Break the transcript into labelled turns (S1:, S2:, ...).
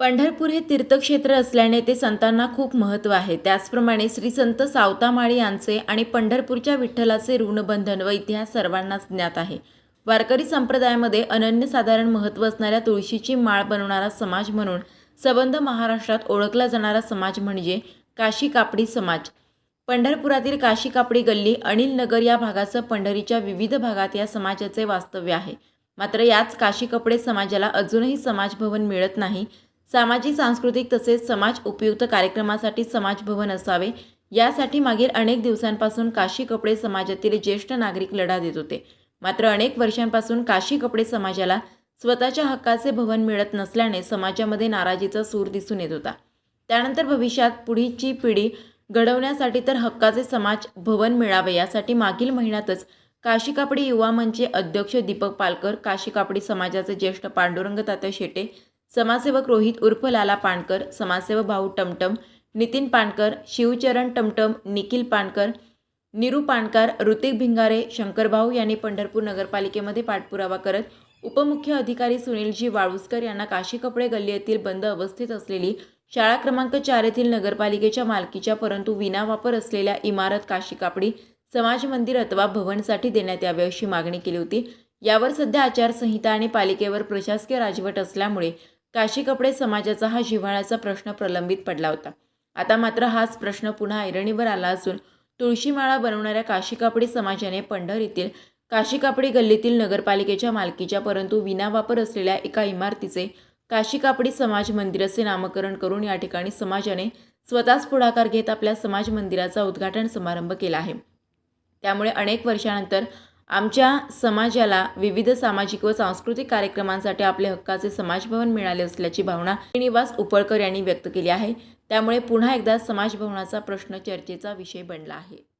S1: पंढरपूर हे तीर्थक्षेत्र असल्याने ते संतांना खूप महत्त्व आहे. त्याचप्रमाणे श्री संत सावतामाळी यांचे आणि पंढरपूरच्या विठ्ठलाचे ऋणबंधन व इतिहास सर्वांनाच ज्ञात आहे. वारकरी संप्रदायामध्ये अनन्यसाधारण महत्त्व असणाऱ्या तुळशीची माळ बनवणारा समाज म्हणून सबंध महाराष्ट्रात ओळखला जाणारा समाज म्हणजे काशी कापडी समाज. पंढरपुरातील काशी कापडी गल्ली अनिल नगर या भागासह पंढरीच्या विविध भागात या समाजाचे वास्तव्य आहे. मात्र याच काशी कपडे समाजाला अजूनही समाजभवन मिळत नाही. सामाजिक सांस्कृतिक तसेच समाज उपयुक्त कार्यक्रमासाठी समाजभवन असावे. यासाठी मागील अनेक दिवसांपासून काशी कपडे समाजातील ज्येष्ठ नागरिक लढा देत होते. मात्र अनेक वर्षांपासून काशी कपडे समाजाला स्वतःच्या हक्काचे भवन मिळत नसल्याने समाजामध्ये नाराजीचा सूर दिसून येत होता. त्यानंतर भविष्यात पुढीची पिढी घडवण्यासाठी तर हक्काचे समाज भवन मिळावे यासाठी मागील महिन्यातच काशी कापडी युवा मंचचे अध्यक्ष दीपक पालकर काशी कापडी समाजाचे ज्येष्ठ पांडुरंग तात्या शेटे समाजसेवक रोहित उर्फ लाला पाणकर समाजसेवक भाऊ टमटम नितीन पाणकर शिवचरण टमटम निखिल पाणकर निरू पाणकर ऋतिक भिंगारे शंकरभाऊ यांनी पंढरपूर नगरपालिकेमध्ये पाठपुरावा करत उपमुख्य अधिकारी सुनीलजी वाळुसकर यांना काशी कपडे गल्ली येथील बंद अवस्थेत असलेली शाळा क्रमांक चार येथील नगरपालिकेच्या मालकीच्या परंतु विनावापर असलेल्या इमारत काशी कापडी समाज मंदिर अथवा भवनसाठी देण्यात यावे अशी मागणी केली होती. यावर सध्या आचारसंहिता आणि पालिकेवर प्रशासकीय राजवट असल्यामुळे काशी कपडे समाजाचा हा जिव्हाळ्याचा प्रश्न प्रलंबित पडला होता. आता मात्र हाच प्रश्न पुन्हा ऐरणीवर आला असून तुळशीमाळा बनवणाऱ्या काशी कापडी समाजाने पंढरीतील काशी कापडी गल्लीतील नगरपालिकेच्या मालकीच्या परंतु विनावापर असलेल्या एका इमारतीचे काशी कापडी समाज मंदिर असे नामकरण करून या ठिकाणी समाजाने स्वतःच पुढाकार घेत आपल्या समाज मंदिराचा उद्घाटन समारंभ केला आहे. त्यामुळे अनेक वर्षानंतर आमच्या समाजाला विविध सामाजिक व सांस्कृतिक कार्यक्रमांसाठी आपले हक्काचे समाजभवन मिळाले असल्याची भावना श्रीनिवास उपळकर यांनी व्यक्त केली आहे. त्यामुळे पुन्हा एकदा समाजभवनाचा प्रश्न चर्चेचा विषय बनला आहे.